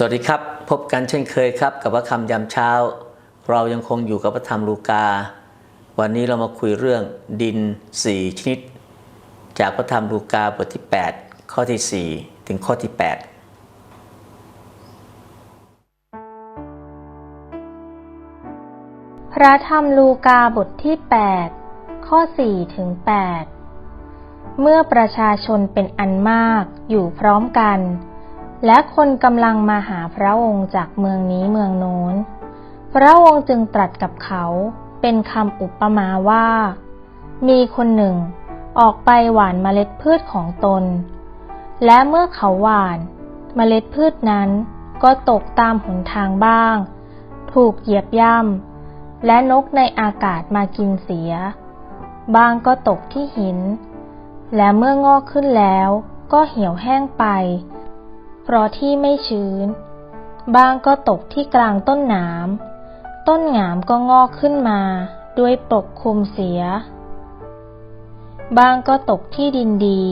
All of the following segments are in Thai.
สวัสดีครับ พบกันเช่นเคยครับ กับพระคำยามเช้า เรายังคงอยู่กับพระธรรมลูกา วันนี้เรามาคุยเรื่องดิน 4 ชนิด จากพระธรรมลูกาบทที่ 8 ข้อที่ 4 ถึงข้อที่ 8 พระธรรมลูกาบทที่ 8 ข้อ 4 ถึง 8 เมื่อประชาชนเป็นอันมากอยู่พร้อมกัน และคนกำลังมาหาพระองค์จากเมืองนี้เมืองโน้น พระองค์จึงตรัสกับเขาเป็นคำอุปมาว่า มีคนหนึ่งออกไปหว่านเมล็ดพืชของตน และเมื่อเขาหว่านเมล็ดพืชนั้นก็ตกตามหนทางบ้าง ถูกเหยียบย่ำและนกในอากาศมากินเสีย บางก็ตกที่หิน และเมื่องอกขึ้นแล้วก็เหี่ยวแห้งไป เพราะที่ไม่ชื้นบางก็ตกที่กลางต้นหนาม ต้นหงามก็งอกขึ้นมา ด้วยปกคลุมเสียบางก็ตกที่ดินดี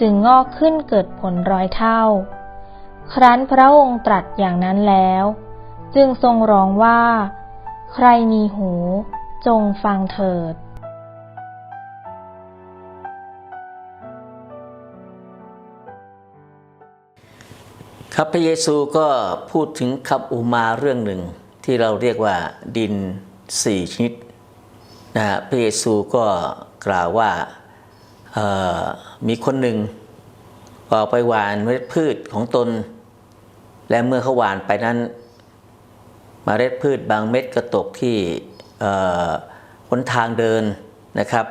จึงงอกขึ้นเกิดผลร้อยเท่า ครั้นพระองค์ตรัสอย่างนั้นแล้ว จึงทรงร้องว่า ใครมีหู จงฟังเถิด ครับพระเยซูก็พูดถึงคำอุมาเรื่องหนึ่งที่เราเรียกว่าดินสี่ชนิดนะฮะพระเยซูก็กล่าวว่ามีคนหนึ่งออกไปหว่านเมล็ดพืชของตน และเมื่อเขาหว่านไปนั้นเมล็ดพืชบางเม็ดก็ตกที่หนทางเดินนะครับ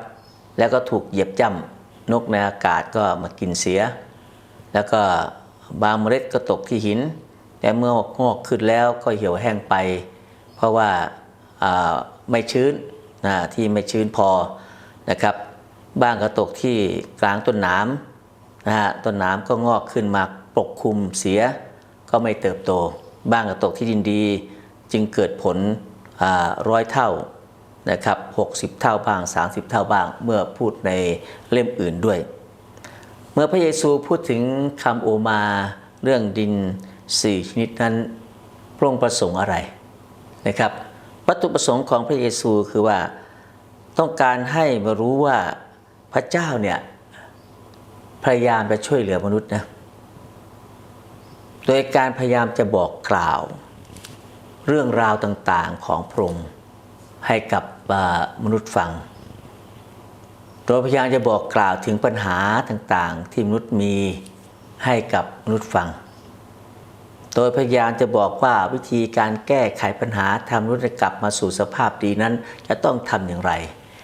แล้วก็ถูกเหยียบย่ำนกในอากาศก็มากินเสีย แล้วก็ บางเมล็ดก็ตกที่หิน แต่เมื่องอกขึ้นแล้วก็เหี่ยวแห้งไป เพราะว่าไม่ชื้นนะที่ไม่ชื้นพอนะครับ บ้างก็ตกที่กลางต้นน้ำนะฮะต้นหน้ำก็งอกขึ้นมาปกคลุมเสียก็ไม่เติบโต บ้างก็ตกที่ดินดี จึงเกิดผลร้อยเท่านะครับ 60 เท่าบ้าง 30 เท่าบ้าง เมื่อพูดในเล่มอื่นด้วย มื่อพระเยซูพูดถึงคำโอมาเรื่องดินสี่ชนิดนั้นพระองค์ประสงค์อะไรนะครับ วัตถุประสงค์ของพระเยซูคือว่าต้องการให้มารู้ว่าพระเจ้าเนี่ยพยายามจะช่วยเหลือมนุษย์นะโดยการพยายามจะบอกกล่าว เรื่องราวต่างๆของพระองค์ให้กับมนุษย์ฟัง โดยพยายามจะบอกกล่าวถึงปัญหาต่างๆ ที่มนุษย์มีให้กับมนุษย์ฟัง โดยพยายามจะบอกว่าวิธีการแก้ไขปัญหาทำมนุษย์กลับมาสู่สภาพดีนั้น จะต้องทำอย่างไร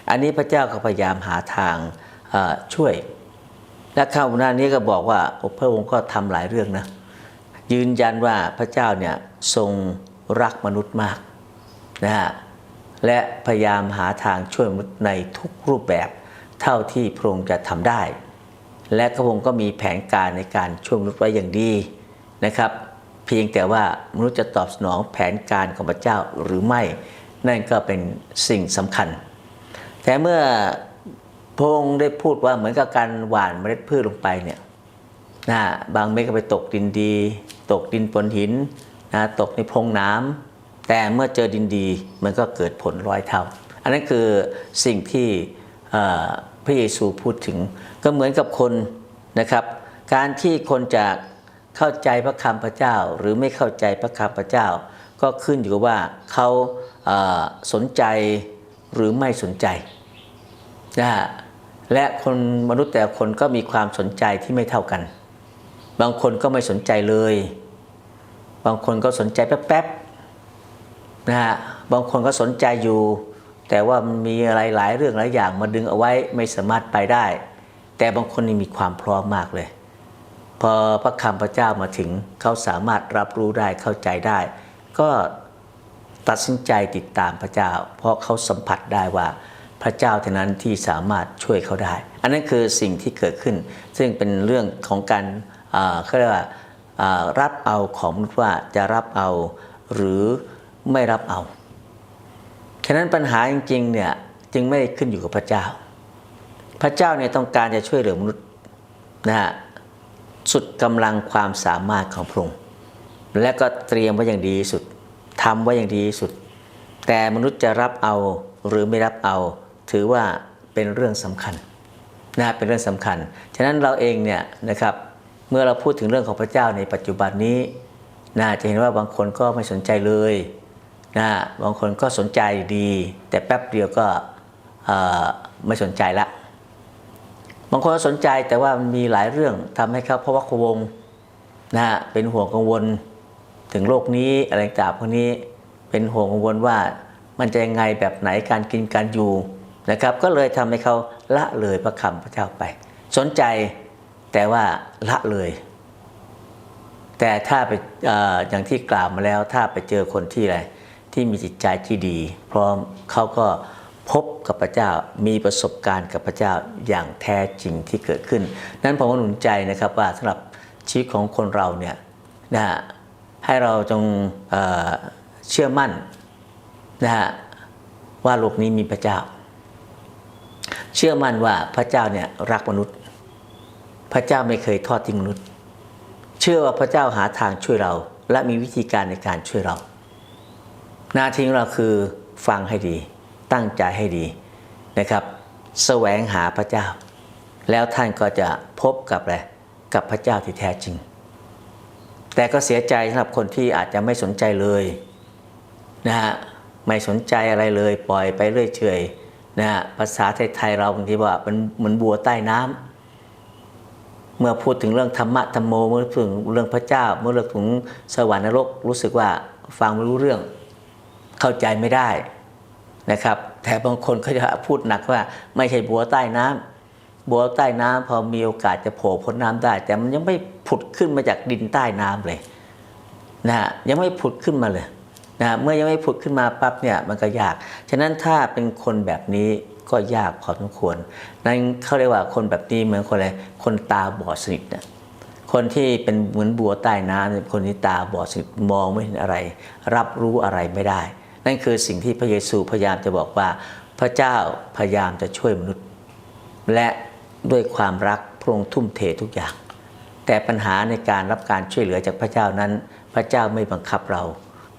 อันนี้พระเจ้าก็พยายามหาทางช่วย และข้าวหน้านี้ก็บอกว่าพระองค์ก็ทำหลายเรื่องนะยืนยันว่าพระเจ้าเนี่ยทรงรักมนุษย์มากนะฮะและพยายามหาทางช่วยมนุษย์ในทุกรูปแบบ เท่าที่พระองค์จะทำได้ และพระองค์ก็มีแผนการในการช่วยมนุษย์ไว้อย่างดีนะครับ เพียงแต่ว่ามนุษย์จะตอบสนองแผนการของพระเจ้าหรือไม่ นั่นก็เป็นสิ่งสำคัญ แต่เมื่อพระองค์ได้พูดว่าเหมือนกับการหว่านเมล็ดพืชลงไปเนี่ยนะบางเม็ดก็ไปตกดินดี ตกดินปนหินนะตกในพงน้ำแต่เมื่อเจอดินดีมันก็เกิดผลร้อยเท่า อันนั้นคือสิ่งที่ พระเยซูพูดถึง ก็เหมือนกับคนนะครับ การที่คนจะเข้าใจพระคำพระเจ้า หรือไม่เข้าใจพระคำพระเจ้า ก็ขึ้นอยู่กับว่าเขาสนใจหรือไม่สนใจนะฮะและคนมนุษย์แต่คนก็มีความสนใจที่ไม่เท่ากัน บางคนก็ไม่สนใจเลย บางคนก็สนใจแป๊บๆนะฮะบางคนก็สนใจอยู่ แต่ว่ามันมีอะไรหลายเรื่องหลายอย่างมาดึงเอาไว้ไม่สามารถไปได้ แต่บางคนนี่มีความพร้อมมากเลย พอพระคำพระเจ้ามาถึงเขาสามารถรับรู้ได้เข้าใจได้ ก็ตัดสินใจติดตามพระเจ้า เพราะเขาสัมผัสได้ว่าพระเจ้าเท่านั้นที่สามารถช่วยเขาได้ อันนั้นคือสิ่งที่เกิดขึ้น ซึ่งเป็นเรื่องของการเขาเรียกว่าอ่ารับเอาของมนุษย์ว่าจะรับเอาหรือไม่รับเอา ฉะนั้นปัญหาจริงๆเนี่ยจึงไม่ได้ขึ้นอยู่กับพระเจ้า พระเจ้าเนี่ยต้องการจะช่วยเหลือมนุษย์นะฮะสุดกำลังความสามารถของพระองค์และก็เตรียมไว้อย่างดีที่สุดทำไว้อย่างดีที่สุด แต่มนุษย์จะรับเอาหรือไม่รับเอา ถือว่าเป็นเรื่องสำคัญนะเป็นเรื่องสำคัญ ฉะนั้นเราเองเนี่ยนะครับเมื่อเราพูดถึงเรื่องของพระเจ้าในปัจจุบันนี้นะจะเห็นว่าบางคนก็ไม่สนใจเลย นะบางคนก็สนใจดี แต่แป๊บเดียวก็ไม่สนใจละบางคนสนใจแต่ว่ามันมีหลายเรื่องทำให้เขาพะว่าควงนะฮะเป็นห่วงกังวลถึงโลกนี้อะไรต่างพวกนี้เป็นห่วงกังวลว่ามันจะยังไงแบบไหนการกินการอยู่นะครับ ก็เลยทำให้เขาละเลยพระคำพระเจ้าไป สนใจแต่ว่าละเลย แต่ถ้าไปออย่างที่กล่าวมาแล้วถ้าไปเจอคนที่อะไร ที่มีจิตใจที่ดี พร้อมเขาก็พบกับพระเจ้ามีประสบการณ์กับพระเจ้าอย่างแท้จริงที่เกิดขึ้น นั้นผมก็หนุนใจนะครับว่าสำหรับชีวิตของคนเราเนี่ยนะฮะให้เราจงเเชื่อมั่นนะฮะว่าโลกนี้มีพระเจ้า เชื่อมั่นว่าพระเจ้าเนี่ยรักมนุษย์ พระเจ้าไม่เคยทอดทิ้งมนุษย์ เชื่อว่าพระเจ้าหาทางช่วยเรา และมีวิธีการในการช่วยเรา หน้าที่ของเราคือฟังให้ดี ตั้งใจให้ดีนะครับแสวงหาพระเจ้า แล้วท่านก็จะพบกับอะไรกับพระเจ้าที่แท้จริง แต่ก็เสียใจสำหรับคนที่อาจจะไม่สนใจเลยนะฮะไม่สนใจอะไรเลย ปล่อยไปเรื่อยเฉยนะฮะภาษาไทยๆเราบางทีว่ามันเหมือนบัวใต้น้ำเมื่อพูดถึงเรื่องธรรมะธรรมโมเมื่อพูดถึงเรื่องพระเจ้า เมื่อเรื่องถึงสวรรค์นรกรู้สึกว่าฟังไม่รู้เรื่อง เข้าใจไม่ได้นะครับแต่บางคนเขาจะพูดหนักว่า ไม่ใช่บัวใต้น้ำบัวใต้น้ำพอมีโอกาสจะโผล่พ้นน้ำได้ แต่มันยังไม่ผุดขึ้นมาจากดินใต้น้ำเลยนะฮะยังไม่ผุดขึ้นมาเลยนะเมื่อยังไม่ผุดขึ้นมาปั๊บเนี่ยมันก็ยาก ฉะนั้นถ้าเป็นคนแบบนี้ก็ยากพอสมควร นั่นเขาเรียกว่าคนแบบนี้เหมือนคนอะไร คนตาบอดสนิทนะคนที่เป็นเหมือนบัวใต้น้ำเนี่ยคนที่ตาบอดสนิทมองไม่เห็นอะไร รับรู้อะไรไม่ได้ นั่นคือสิ่งที่พระเยซูพยายามจะบอกว่า พระเจ้าพยายามจะช่วยมนุษย์ และด้วยความรักพระองค์ทุ่มเททุกอย่าง แต่ปัญหาในการรับการช่วยเหลือจากพระเจ้านั้น พระเจ้าไม่บังคับเรา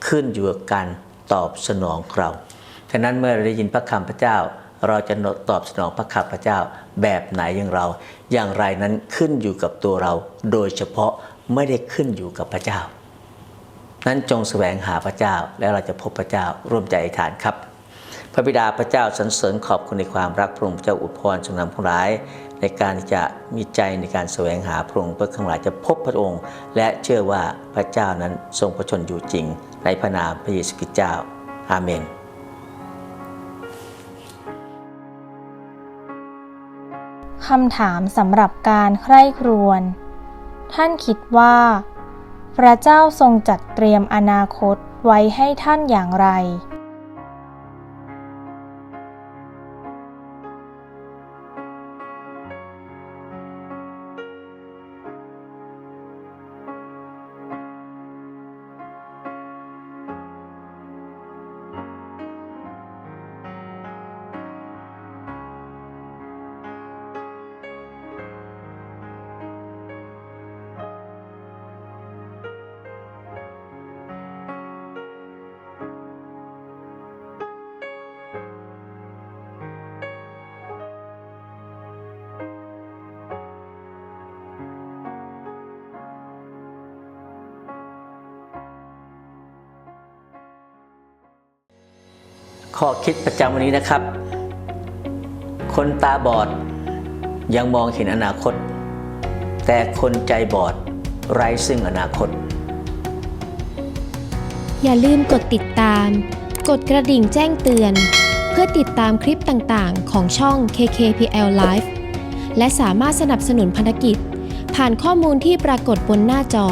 ขึ้นอยู่กับการตอบสนองเราฉะนั้นเมื่อเราได้ยินพระคำพระเจ้า เราจะตอบสนองพระคำพระเจ้าแบบไหนอย่างเรา อย่างไรนั้นขึ้นอยู่กับตัวเรา โดยเฉพาะไม่ได้ขึ้นอยู่กับพระเจ้า นั้นจงแสวงหาพระเจ้าแล้วเราจะพบพระเจ้าร่วมใจอธิษฐานครับ พระบิดาพระเจ้าสรรเสริญขอบคุณในความรักพระองค์เจ้าอุปพรทรงนำผู้ร้าย ในการที่จะมีใจในการแสวงหาพระองค์เพื่อข้างหลายจะพบพระองค์ และเชื่อว่าพระเจ้านั้นทรงประชนอยู่จริง ในพระนามพระเยซูคริสต์เจ้า อาเมนคำถามสำหรับการใคร่ครวญ ท่านคิดว่า พระเจ้าทรงจัดเตรียมอนาคตไว้ให้ท่านอย่างไร ข้อคิดประจำวันนี้นะครับ คนตาบอดยังมองเห็นอนาคต แต่คนใจบอดไร้ซึ่งอนาคต อย่าลืมกดติดตาม กดกระดิ่งแจ้งเตือน เพื่อติดตามคลิปต่างๆ ของช่อง KKPL Live และสามารถสนับสนุนพันธกิจ ผ่านข้อมูลที่ปรากฏบนหน้าจอ